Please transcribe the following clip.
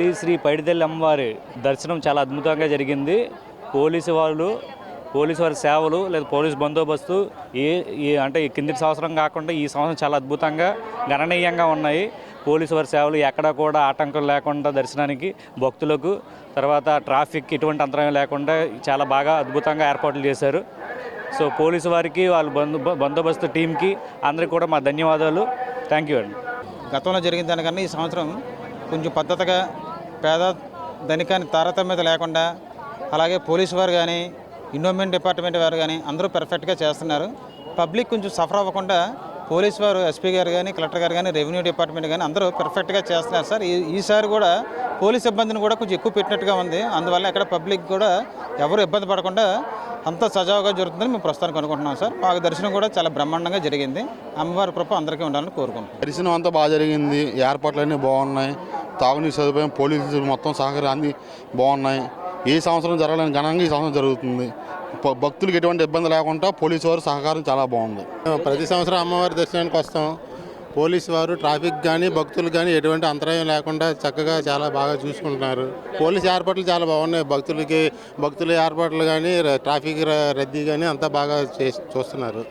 శ్రీ శ్రీ పైడితల్లి అమ్మవారి దర్శనం చాలా అద్భుతంగా జరిగింది. పోలీసు వాళ్ళు పోలీసు వారి సేవలు లేదా పోలీస్ బందోబస్తు ఏ అంటే ఈ కింది సంవత్సరం కాకుండా ఈ సంవత్సరం చాలా అద్భుతంగా గణనీయంగా ఉన్నాయి. పోలీసు వారి సేవలు ఎక్కడ కూడా ఆటంకం లేకుండా దర్శనానికి భక్తులకు తర్వాత ట్రాఫిక్ ఎటువంటి అంతరాయం లేకుండా చాలా బాగా అద్భుతంగా ఏర్పాట్లు చేశారు. సో పోలీసు వారికి వాళ్ళ బందో బందోబస్తు టీంకి అందరికీ కూడా మా ధన్యవాదాలు. థ్యాంక్ యూ అండి. గతంలో జరిగిన దానికన్నా ఈ సంవత్సరం కొంచెం పద్ధతిగా పేద ధనికాన్ని తారతమ్యత లేకుండా అలాగే పోలీసు వారు కానీ ఇన్వెస్ట్మెంట్ డిపార్ట్మెంట్ వారు కానీ అందరూ పెర్ఫెక్ట్గా చేస్తున్నారు. పబ్లిక్ కొంచెం సఫర్ అవ్వకుండా పోలీస్ వారు ఎస్పీ గారు కానీ కలెక్టర్ గారు కానీ రెవెన్యూ డిపార్ట్మెంట్ కానీ అందరూ పెర్ఫెక్ట్గా చేస్తున్నారు. సార్ ఈ ఈసారి కూడా పోలీస్ ఇబ్బందిని కూడా కొంచెం ఎక్కువ పెట్టినట్టుగా ఉంది. అందువల్ల ఎక్కడ పబ్లిక్ కూడా ఎవరు ఇబ్బంది పడకుండా అంతా సజావుగా జరుగుతుందని మేము ప్రస్తుతానికి అనుకుంటున్నాం సార్. మాకు దర్శనం కూడా చాలా బ్రహ్మాండంగా జరిగింది. అమ్మవారి కృప అందరికీ ఉండాలని కోరుకుంటున్నాం. దర్శనం అంతా బాగా జరిగింది. ఏర్పాట్లు అన్నీ బాగున్నాయి. తాగునీరు సదుపాయం పోలీసులు మొత్తం సహకారం బాగున్నాయి. ఏ సంవత్సరం జరగలేని ఘనంగా ఈ సంవత్సరం జరుగుతుంది. భక్తులకి భక్తులకు ఎటువంటి ఇబ్బంది లేకుండా పోలీసు వారు సహకారం చాలా బాగుంది. ప్రతి సంవత్సరం అమ్మవారి దర్శనానికి వస్తాం. పోలీసు వారు ట్రాఫిక్ కానీ భక్తులు కానీ ఎటువంటి అంతరాయం లేకుండా చక్కగా చాలా బాగా చూసుకుంటున్నారు. పోలీస్ ఏర్పాట్లు చాలా బాగున్నాయి. భక్తులకి భక్తుల ఏర్పాట్లు కానీ ట్రాఫిక్ రద్దీ కానీ అంతా బాగా చూస్తున్నారు.